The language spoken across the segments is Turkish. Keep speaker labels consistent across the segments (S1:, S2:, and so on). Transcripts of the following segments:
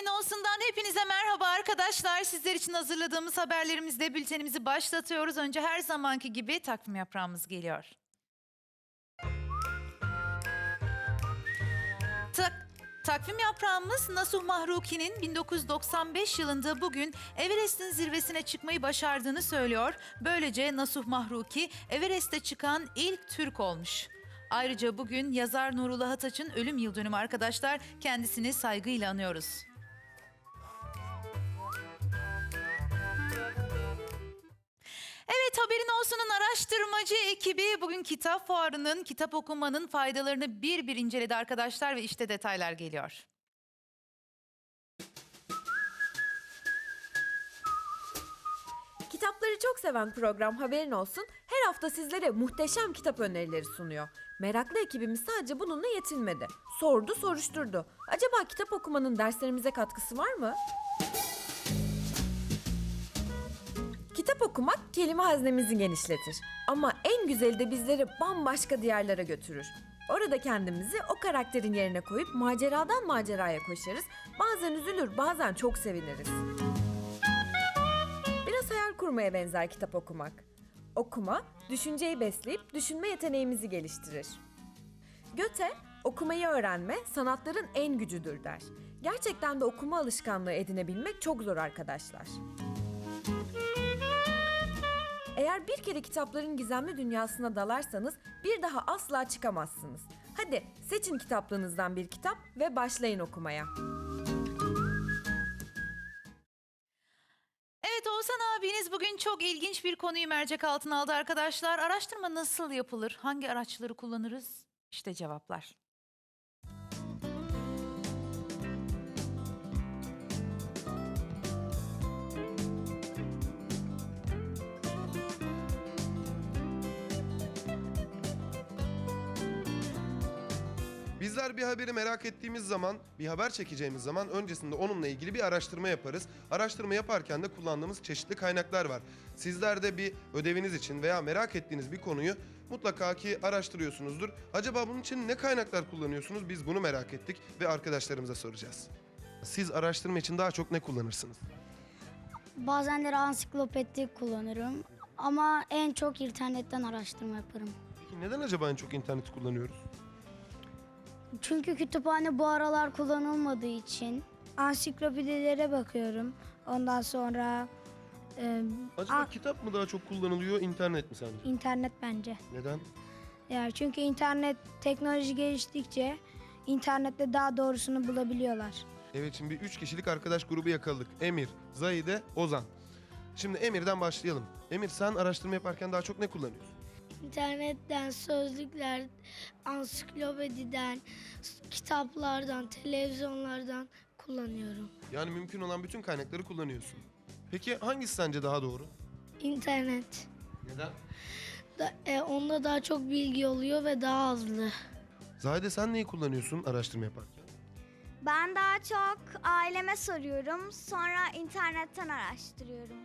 S1: Haberin olsundan hepinize merhaba arkadaşlar. Sizler için hazırladığımız haberlerimizle bültenimizi başlatıyoruz. Önce her zamanki gibi takvim yaprağımız geliyor. Tak Takvim yaprağımız Nasuh Mahruki'nin 1995 yılında bugün Everest'in zirvesine çıkmayı başardığını söylüyor. Böylece Nasuh Mahruki Everest'e çıkan ilk Türk olmuş. Ayrıca bugün yazar Nurullah Ataç'ın ölüm yıl dönümü arkadaşlar. Kendisini saygıyla anıyoruz. Olsunun araştırmacı ekibi bugün kitap fuarının, kitap okumanın faydalarını bir bir inceledi arkadaşlar ve işte detaylar geliyor.
S2: Kitapları çok seven program haberin olsun her hafta sizlere muhteşem kitap önerileri sunuyor. Meraklı ekibimiz sadece bununla yetinmedi. Sordu soruşturdu. Acaba kitap okumanın derslerimize katkısı var mı? Kitap okumak kelime haznemizi genişletir. Ama en güzeli de bizleri bambaşka diyarlara götürür. Orada kendimizi o karakterin yerine koyup maceradan maceraya koşarız. Bazen üzülür, bazen çok seviniriz. Biraz hayal kurmaya benzer kitap okumak. Okuma, düşünceyi besleyip düşünme yeteneğimizi geliştirir. Göte, okumayı öğrenme sanatların en gücüdür der. Gerçekten de okuma alışkanlığı edinebilmek çok zor arkadaşlar. Eğer bir kere kitapların gizemli dünyasına dalarsanız bir daha asla çıkamazsınız. Hadi seçin kitaplığınızdan bir kitap ve başlayın okumaya.
S1: Evet Oğuzhan abiniz bugün çok ilginç bir konuyu mercek altına aldı arkadaşlar. Araştırma nasıl yapılır? Hangi araçları kullanırız? İşte cevaplar.
S3: Bizler bir haberi merak ettiğimiz zaman, bir haber çekeceğimiz zaman öncesinde onunla ilgili bir araştırma yaparız. Araştırma yaparken de kullandığımız çeşitli kaynaklar var. Sizler de bir ödeviniz için veya merak ettiğiniz bir konuyu mutlaka ki araştırıyorsunuzdur. Acaba bunun için ne kaynaklar kullanıyorsunuz? Biz bunu merak ettik ve arkadaşlarımıza soracağız. Siz araştırma için daha çok ne kullanırsınız?
S4: Bazenleri ansiklopedi kullanırım ama en çok internetten araştırma yaparım.
S3: Peki neden acaba en çok interneti kullanıyoruz?
S4: Çünkü kütüphane bu aralar kullanılmadığı için ansiklopedilere bakıyorum. Ondan sonra e,
S3: Acaba
S4: Aa.
S3: kitap mı daha çok kullanılıyor, internet mi sence?
S4: internet bence.
S3: Neden?
S4: Yani çünkü internet teknoloji geliştikçe internette daha doğrusunu bulabiliyorlar.
S3: Evet şimdi bir üç kişilik arkadaş grubu yakaladık. Emir, Zahide, Ozan. Şimdi Emir'den başlayalım. Emir sen araştırma yaparken daha çok ne kullanıyorsun?
S5: İnternetten, sözlükler, ansiklopediden, kitaplardan, televizyonlardan kullanıyorum.
S3: Yani mümkün olan bütün kaynakları kullanıyorsun. Peki hangisi sence daha doğru?
S5: İnternet.
S3: Neden?
S5: Da, e, onda daha çok bilgi oluyor ve daha hızlı.
S3: Zahide sen neyi kullanıyorsun araştırma yaparken?
S6: Ben daha çok aileme soruyorum. Sonra internetten araştırıyorum.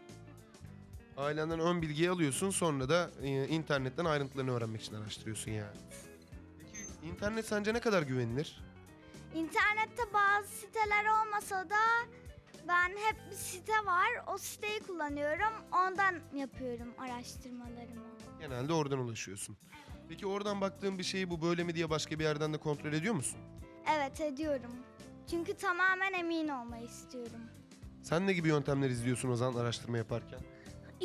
S3: Ailenden ön bilgiyi alıyorsun sonra da e, internetten ayrıntılarını öğrenmek için araştırıyorsun yani. Peki internet sence ne kadar güvenilir?
S6: İnternette bazı siteler olmasa da ben hep bir site var. O siteyi kullanıyorum. Ondan yapıyorum araştırmalarımı.
S3: Genelde oradan ulaşıyorsun. Peki oradan baktığın bir şeyi bu böyle mi diye başka bir yerden de kontrol ediyor musun?
S6: Evet ediyorum. Çünkü tamamen emin olmayı istiyorum.
S3: Sen ne gibi yöntemler izliyorsun o zaman araştırma yaparken?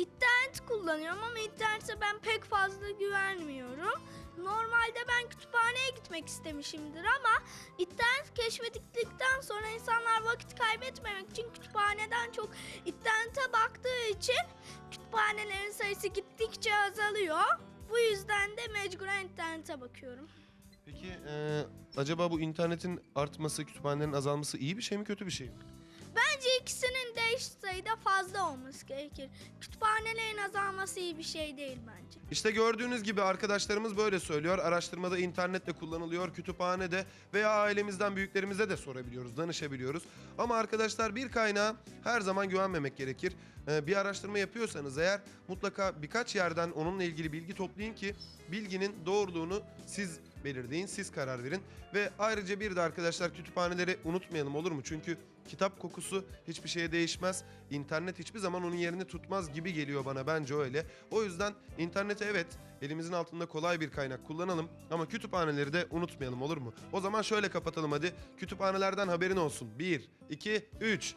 S5: İnternet kullanıyorum ama internete ben pek fazla güvenmiyorum. Normalde ben kütüphaneye gitmek istemişimdir ama internet keşfedildikten sonra insanlar vakit kaybetmemek için kütüphaneden çok internete baktığı için kütüphanelerin sayısı gittikçe azalıyor. Bu yüzden de mecburen internete bakıyorum.
S3: Peki eee, acaba bu internetin artması, kütüphanelerin azalması iyi bir şey mi kötü bir şey mi?
S5: Bence ikisinin de eşit sayıda fazla olması gerekir. Kütüphanelerin azalması iyi bir şey değil bence.
S3: İşte gördüğünüz gibi arkadaşlarımız böyle söylüyor. Araştırmada internet de kullanılıyor, kütüphanede veya ailemizden büyüklerimize de sorabiliyoruz, danışabiliyoruz. Ama arkadaşlar bir kaynağa her zaman güvenmemek gerekir. e, bir araştırma yapıyorsanız eğer mutlaka birkaç yerden onunla ilgili bilgi toplayın ki bilginin doğruluğunu siz belirleyin, siz karar verin. Ve ayrıca bir de arkadaşlar kütüphaneleri unutmayalım olur mu? Çünkü kitap kokusu hiçbir şeye değişmez. İnternet hiçbir zaman onun yerini tutmaz gibi geliyor bana bence öyle. O yüzden interneti evet elimizin altında kolay bir kaynak kullanalım ama kütüphaneleri de unutmayalım olur mu? O zaman şöyle kapatalım hadi. Kütüphanelerden haberin olsun. 1, 2, 3.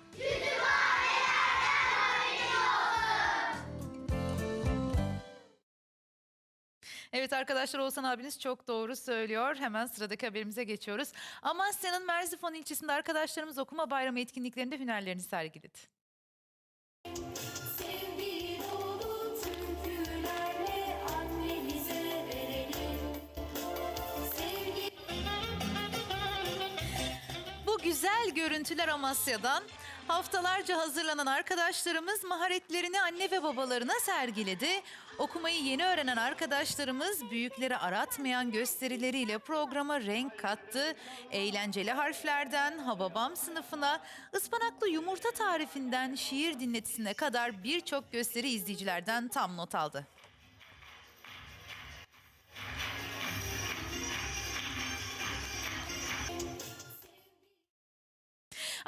S1: Evet arkadaşlar Oğuzhan abiniz çok doğru söylüyor. Hemen sıradaki haberimize geçiyoruz. Amasya'nın Merzifon ilçesinde arkadaşlarımız okuma bayramı etkinliklerinde hünerlerini sergiledi. Bu güzel görüntüler Amasya'dan haftalarca hazırlanan arkadaşlarımız maharetlerini anne ve babalarına sergiledi. Okumayı yeni öğrenen arkadaşlarımız büyükleri aratmayan gösterileriyle programa renk kattı. Eğlenceli harflerden Hababam sınıfına, ıspanaklı yumurta tarifinden şiir dinletisine kadar birçok gösteri izleyicilerden tam not aldı.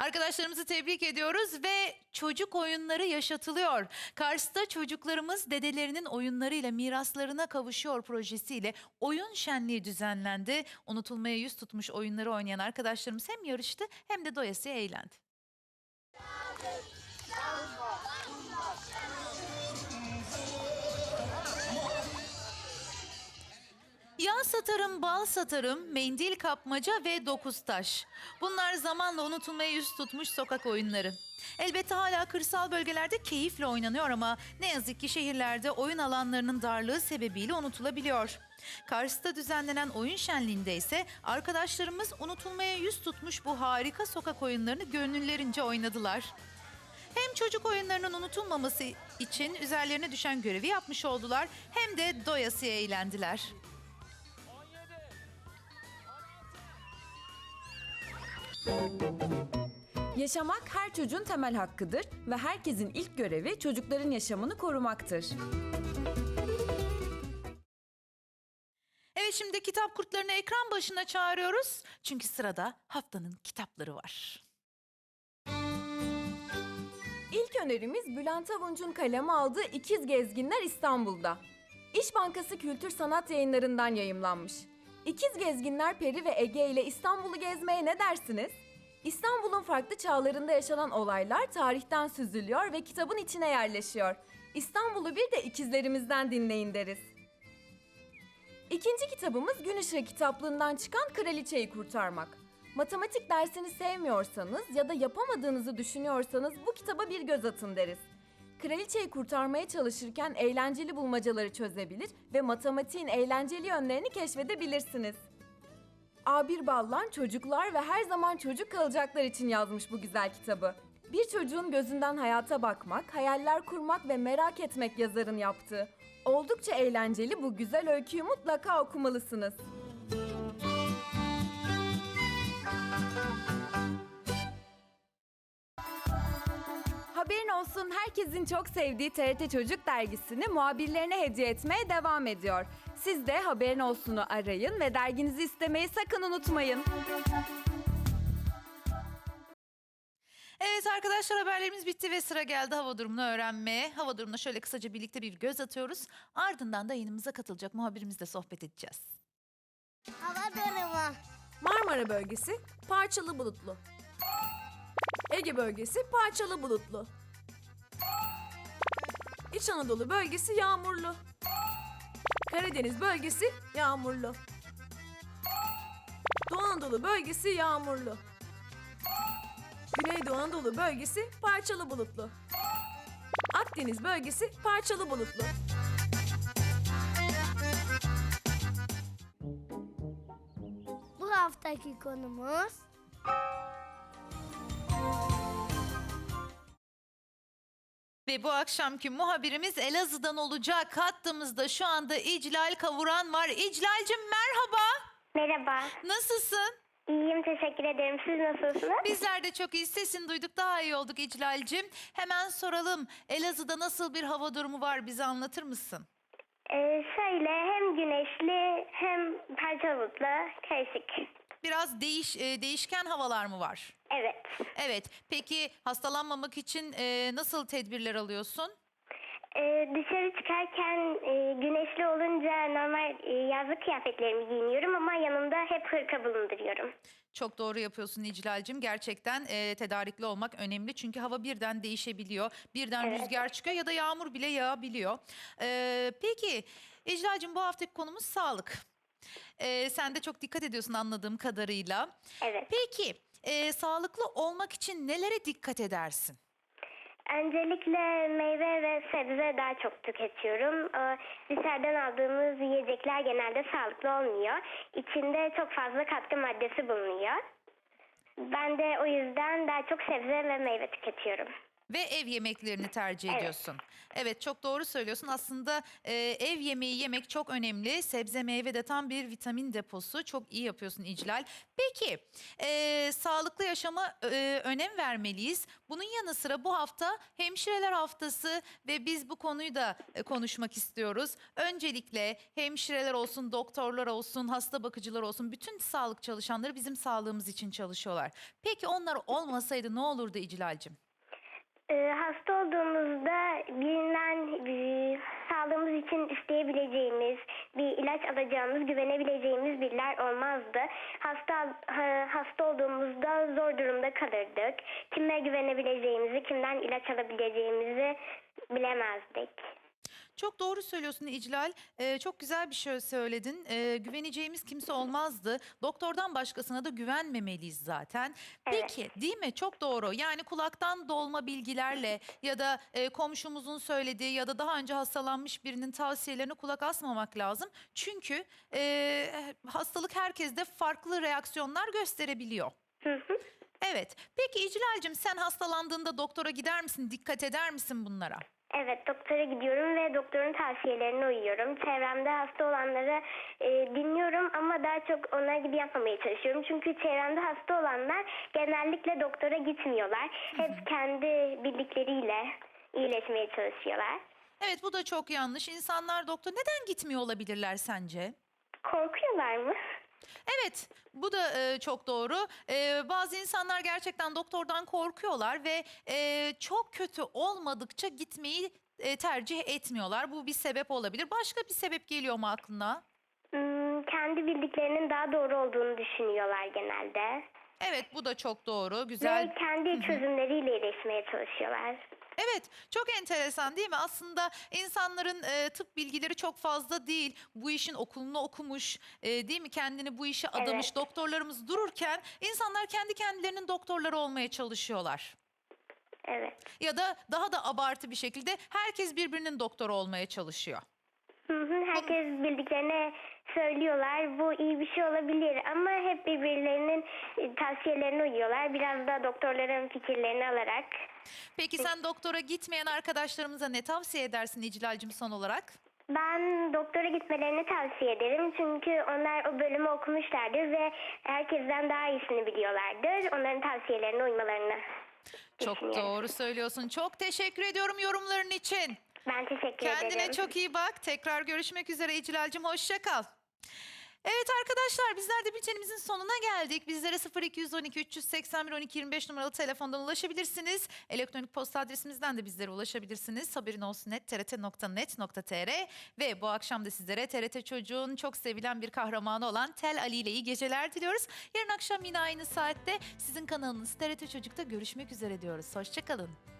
S1: Arkadaşlarımızı tebrik ediyoruz ve çocuk oyunları yaşatılıyor. Kars'ta çocuklarımız dedelerinin oyunlarıyla miraslarına kavuşuyor projesiyle oyun şenliği düzenlendi. Unutulmaya yüz tutmuş oyunları oynayan arkadaşlarımız hem yarıştı hem de doyasıya eğlendi. Yağ satarım, bal satarım, mendil kapmaca ve dokuz taş. Bunlar zamanla unutulmaya yüz tutmuş sokak oyunları. Elbette hala kırsal bölgelerde keyifle oynanıyor ama ne yazık ki şehirlerde oyun alanlarının darlığı sebebiyle unutulabiliyor. Kars'ta düzenlenen oyun şenliğinde ise arkadaşlarımız unutulmaya yüz tutmuş bu harika sokak oyunlarını gönüllerince oynadılar. Hem çocuk oyunlarının unutulmaması için üzerlerine düşen görevi yapmış oldular hem de doyasıya eğlendiler.
S2: Yaşamak her çocuğun temel hakkıdır ve herkesin ilk görevi çocukların yaşamını korumaktır.
S1: Evet şimdi kitap kurtlarını ekran başına çağırıyoruz. Çünkü sırada haftanın kitapları var.
S2: İlk önerimiz Bülent Avunç'un kaleme aldığı İkiz Gezginler İstanbul'da. İş Bankası Kültür Sanat Yayınları'ndan yayımlanmış. İkiz Gezginler Peri ve Ege ile İstanbul'u gezmeye ne dersiniz? İstanbul'un farklı çağlarında yaşanan olaylar tarihten süzülüyor ve kitabın içine yerleşiyor. İstanbul'u bir de ikizlerimizden dinleyin deriz. İkinci kitabımız Gün Işığı kitaplığından çıkan Kraliçeyi Kurtarmak. Matematik dersini sevmiyorsanız ya da yapamadığınızı düşünüyorsanız bu kitaba bir göz atın deriz. Kraliçeyi kurtarmaya çalışırken eğlenceli bulmacaları çözebilir ve matematiğin eğlenceli yönlerini keşfedebilirsiniz. A1 Ballan çocuklar ve her zaman çocuk kalacaklar için yazmış bu güzel kitabı. Bir çocuğun gözünden hayata bakmak, hayaller kurmak ve merak etmek yazarın yaptığı. Oldukça eğlenceli bu güzel öyküyü mutlaka okumalısınız. Haberin olsun herkesin çok sevdiği TRT Çocuk dergisini muhabirlerine hediye etmeye devam ediyor. Siz de Haberin Olsun'u arayın ve derginizi istemeyi sakın unutmayın.
S1: Evet arkadaşlar haberlerimiz bitti ve sıra geldi hava durumunu öğrenmeye. Hava durumuna şöyle kısaca birlikte bir göz atıyoruz. Ardından da yayınımıza katılacak muhabirimizle sohbet edeceğiz.
S6: Hava durumu.
S7: Marmara bölgesi parçalı bulutlu. Ege bölgesi parçalı bulutlu. İç Anadolu bölgesi yağmurlu. Karadeniz bölgesi yağmurlu. Doğu Anadolu bölgesi yağmurlu. Güneydoğu Anadolu bölgesi parçalı bulutlu. Akdeniz bölgesi parçalı bulutlu.
S6: Bu haftaki konumuz
S1: Ve bu akşamki muhabirimiz Elazığ'dan olacak. Hattımızda şu anda İclal Kavuran var. İclal'cim merhaba.
S8: Merhaba,
S1: Nasılsın?
S8: İyiyim teşekkür ederim. Siz nasılsınız?
S1: Bizler de çok iyi. Sesini duyduk daha iyi olduk İclal'cim. Hemen soralım. Elazığ'da nasıl bir hava durumu var bize anlatır mısın?
S8: Ee, şöyle hem güneşli hem parçalı bulutlu karışık.
S1: Biraz değiş e, değişken havalar mı var?
S8: Evet.
S1: Evet. Peki hastalanmamak için e, nasıl tedbirler alıyorsun?
S8: Ee, dışarı çıkarken e, güneşli olunca normal e, yazlık kıyafetlerimi giyiniyorum ama yanımda hep hırka bulunduruyorum.
S1: Çok doğru yapıyorsun İclal'cim. Gerçekten e, tedarikli olmak önemli. Çünkü hava birden değişebiliyor. Birden
S8: Evet.
S1: rüzgar çıkıyor ya da yağmur bile yağabiliyor. E, peki İclal'cim bu haftaki konumuz sağlık. E, sen de çok dikkat ediyorsun anladığım kadarıyla.
S8: Evet.
S1: Peki e, sağlıklı olmak için nelere dikkat edersin?
S8: Öncelikle meyve ve sebze daha çok tüketiyorum. Ee, dışarıdan aldığımız yiyecekler genelde sağlıklı olmuyor. İçinde çok fazla katkı maddesi bulunuyor. Ben de o yüzden daha çok sebze ve meyve tüketiyorum.
S1: Ve ev yemeklerini tercih
S8: Evet.
S1: ediyorsun. Evet çok doğru söylüyorsun. Aslında e, ev yemeği yemek çok önemli. Sebze meyve de tam bir vitamin deposu. Çok iyi yapıyorsun İclal. Peki e, sağlıklı yaşama e, önem vermeliyiz. Bunun yanı sıra bu hafta hemşireler haftası ve biz bu konuyu da e, konuşmak istiyoruz. Öncelikle hemşireler olsun, doktorlar olsun, hasta bakıcılar olsun bütün sağlık çalışanları bizim sağlığımız için çalışıyorlar. Peki onlar olmasaydı ne olurdu İclal'cim?
S8: Ee, hasta olduğumuzda birinden e, sağlığımız için isteyebileceğimiz, bir ilaç alacağımız, güvenebileceğimiz biriler olmazdı. Hasta ha- hasta olduğumuzda zor durumda kalırdık. Kime güvenebileceğimizi, kimden ilaç alabileceğimizi bilemezdik.
S1: Çok doğru söylüyorsun İclal. Ee, çok güzel bir şey söyledin. Ee, güveneceğimiz kimse olmazdı. Doktordan başkasına da güvenmemeliyiz zaten.
S8: Evet.
S1: Peki değil mi? Çok doğru. Yani kulaktan dolma bilgilerle ya da e, komşumuzun söylediği ya da daha önce hastalanmış birinin tavsiyelerine kulak asmamak lazım. Çünkü e, hastalık herkeste farklı reaksiyonlar gösterebiliyor.
S8: Hı hı.
S1: Evet. Peki İclal'cim sen hastalandığında doktora gider misin? Dikkat eder misin bunlara?
S8: Evet doktora gidiyorum ve doktorun tavsiyelerine uyuyorum. Çevremde hasta olanları e, dinliyorum ama daha çok onlar gibi yapmamaya çalışıyorum. Çünkü çevremde hasta olanlar genellikle doktora gitmiyorlar. Hep kendi bildikleriyle iyileşmeye çalışıyorlar.
S1: Evet bu da çok yanlış. İnsanlar doktor neden gitmiyor olabilirler sence?
S8: Korkuyorlar mı?
S1: Evet bu da e, çok doğru. E, bazı insanlar gerçekten doktordan korkuyorlar ve e, çok kötü olmadıkça gitmeyi e, tercih etmiyorlar. Bu bir sebep olabilir. Başka bir sebep geliyor mu aklına?
S8: Hmm, kendi bildiklerinin daha doğru olduğunu düşünüyorlar genelde.
S1: Evet bu da çok doğru. Güzel.
S8: Ve kendi çözümleriyle iyileşmeye çalışıyorlar.
S1: Evet, çok enteresan değil mi? Aslında insanların e, tıp bilgileri çok fazla değil. Bu işin okulunu okumuş, e, değil mi? Kendini bu işe adamış
S8: Evet.
S1: doktorlarımız dururken insanlar kendi kendilerinin doktorları olmaya çalışıyorlar.
S8: Evet.
S1: Ya da daha da abartı bir şekilde herkes birbirinin doktoru olmaya çalışıyor.
S8: Hı hı, herkes bildiklerini söylüyorlar. Bu iyi bir şey olabilir ama hep birbirlerinin e, tavsiyelerine uyuyorlar. Biraz da doktorların fikirlerini alarak.
S1: Peki sen doktora gitmeyen arkadaşlarımıza ne tavsiye edersin İclal'cim son olarak?
S8: Ben doktora gitmelerini tavsiye ederim. Çünkü onlar o bölümü okumuşlardır ve herkesten daha iyisini biliyorlardır. Onların tavsiyelerine uymalarını
S1: Çok
S8: düşünüyorum.
S1: doğru söylüyorsun. Çok teşekkür ediyorum yorumların için.
S8: Ben teşekkür
S1: Kendine
S8: ederim.
S1: çok iyi bak. Tekrar görüşmek üzere İclal'cim. Hoşça kal. Evet arkadaşlar bizler de bültenimizin sonuna geldik. Bizlere 0212 381 12 25 numaralı telefondan ulaşabilirsiniz. Elektronik posta adresimizden de bizlere ulaşabilirsiniz. Haberin olsun net trt.net.tr ve bu akşam da sizlere TRT Çocuğun çok sevilen bir kahramanı olan Tel Ali ile iyi geceler diliyoruz. Yarın akşam yine aynı saatte sizin kanalınız TRT Çocuk'ta görüşmek üzere diyoruz. Hoşçakalın.